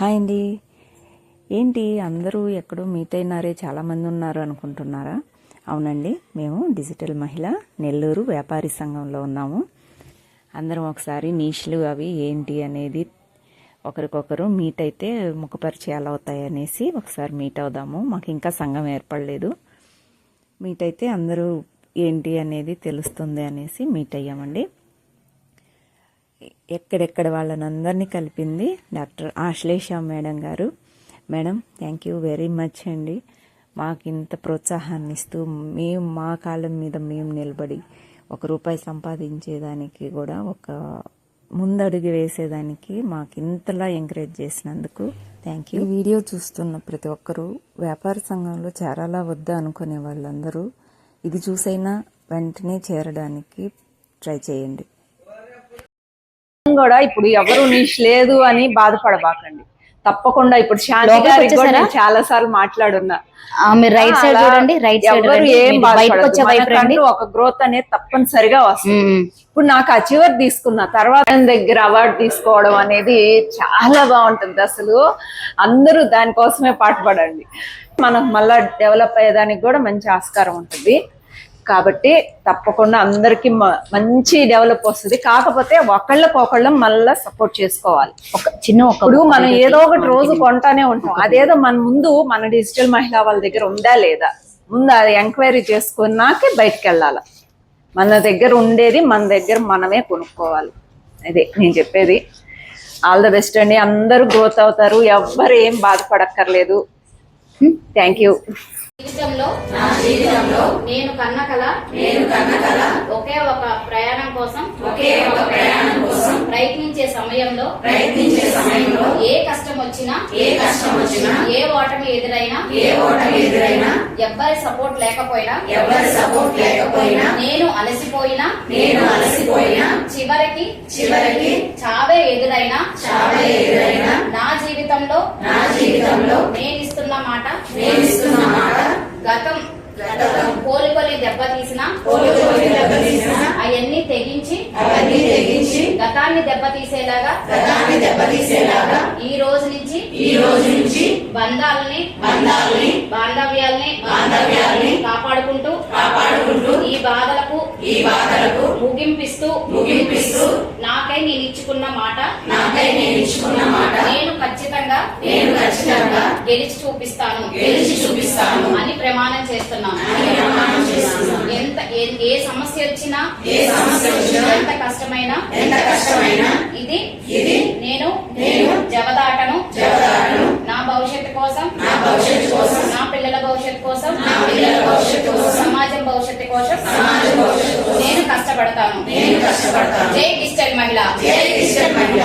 Hi అండి. ఏంటి అందరూ ఎక్కడో మీట్ అయినారే చాలామంది ఉన్నారు అనుకుంటున్నారా? అవునండి మేము డిజిటల్ మహిళ నెల్లూరు వ్యాపారి సంఘంలో ఉన్నాము. అందరం ఒకసారి నీష్లు అవి ఏంటి అనేది ఒకరికొకరు మీట్ అయితే ముఖ పరిచయాలు అవుతాయి అనేసి ఒకసారి మీట్ అవుదాము. మాకు ఇంకా సంఘం ఏర్పడలేదు. మీట్ అయితే అందరూ ఏంటి అనేది తెలుస్తుంది అనేసి మీట్ అయ్యామండి. ఎక్కడెక్కడ వాళ్ళని అందరినీ కలిపింది డాక్టర్ ఆశ్లేష మేడం గారు. Madam thank you very much అండి. మాకు ఇంత ప్రోత్సాహాన్ని ఇస్తూ మేము మా కాలం మీద మేము నిలబడి ఒక రూపాయి సంపాదించేదానికి కూడా ఒక ముందడుగు వేసేదానికి మాకు ఇంతలా ఎంకరేజ్ చేసినందుకు థ్యాంక్ యూ వీడియో చూస్తున్న ప్రతి ఒక్కరూ వ్యాపార సంఘంలో చేరాలా వద్దా అనుకునే వాళ్ళందరూ ఇది చూసైనా వెంటనే చేరడానికి ట్రై చేయండి. కూడా ఇప్పుడు ఎవరు నీష్ లేదు అని బాధపడబాకండి. తప్పకుండా ఇప్పుడు శాంతి? నేను చాలా సార్లు మాట్లాడున్నా. మీరు రైట్ సైడ్ చూడండి రైట్ సైడ్. ఏం ఒక గ్రోత్ అనేది తప్పనిసరిగా వస్తుంది. ఇప్పుడు నాకు అచీవర్ తీసుకున్న తర్వాత దగ్గర అవార్డు తీసుకోవడం అనేది చాలా బాగుంటుంది అసలు. అందరూ దానికోసమే పాటుపడండి. మనం మళ్ళా డెవలప్ అయ్యేదానికి కూడా మంచి ఆస్కారం ఉంటుంది. కాబట్టి తప్పకుండా అందరికి మంచి డెవలప్ వస్తుంది. కాకపోతే ఒకళ్ళకొకళ్ళం మళ్ళా సపోర్ట్ చేసుకోవాలి. ఒక చిన్న ఒక ఇప్పుడు మనం ఏదో ఒకటి రోజు కొంటానే ఉంటాం. అదేదో మన ముందు మన డిజిటల్ మహిళా వాళ్ళ దగ్గర ఉందా లేదా? ముందు అది ఎంక్వైరీ చేసుకున్నాకే బయటకు వెళ్ళాలి మన దగ్గర ఉండేది మన దగ్గర మనమే కొనుక్కోవాలి. అదే నేను చెప్పేది. ఆల్ ద బెస్ట్ అండి. అందరూ గ్రోత్ అవుతారు. ఎవ్వరు ఏం బాధపడక్కర్లేదు. థ్యాంక్ యూ జీవితంలో నా జీవితంలో నేను కన్న కల నేను కన్న కల ఒకే ఒక ప్రయాణం కోసం ఒకే ఒక ప్రయాణం కోసం ప్రయత్నించే సమయంలో ప్రయత్నించే సమయంలో ఏ కష్టం వచ్చినా ఏ కష్టం వచ్చినా ఏ ఓటమి ఎదురైనా ఏ ఓటమి ఎదురైనా ఎవ్వరి సపోర్ట్ లేకపోయినా ఎవ్వరి సపోర్ట్ లేకపోయినా నేను అలసిపోయినా నేను అలసిపోయినా చివరికి చివరికి చావే ఎదురైనా చావే ఎదురైనా నా జీవితంలో నా జీవితంలో నేను ఇస్తున్న మాట నేను ఇస్తున్న మాట గతం పోలికొలి దెబ్బతీసిన పోలికొలి దెబ్బతీసిన అవన్నీ తెగించి అవన్నీ తెగించి గతాన్ని దెబ్బతీసేలాగా గతాన్ని దెబ్బతీసేలాగా ఈ రోజు నుంచి ఈ రోజు నుంచి బంధాలని బంధాలని బాంధవ్యాల్ని బాంధవ్యాల్ని కాపాడుకుంటూ కాపాడుకుంటూ ఈ బాధలకు ఈ బాధలకు ముగింపిస్తూ ముగింపిస్తూ నాకై నేను ఇచ్చుకున్న మాట నాకై నేను ఇచ్చుకున్న మాట నేను ఖచ్చితంగా నేను ఖచ్చితంగా గెలిచి చూపిస్తాను. గెలిచి చూపిస్తాను. అని ప్రమాణం చేస్తున్నాను. ప్రమాణం చేస్తున్నాను. ఎంత ఏ- సమస్య వచ్చినా ఏ సమస్య వచ్చినా ఎంత కష్టమైనా ఎంత కష్టమైనా ఇది ఇది నేను నేను జవదాటను. జవదాటను. నా భవిష్యత్తు కోసం నా భవిష్యత్తు కోసం నా పిల్లల భవిష్యత్తు కోసం నా పిల్లల భవిష్యత్తు కోసం సమాజం భవిష్యత్తు కోసం సమాజం భవిష్యత్తు కోసం నేను కష్టపడతాను. నేను కష్టపడతాను. జై డిజిటల్ మహిళ. జై డిజిటల్ మహిళ.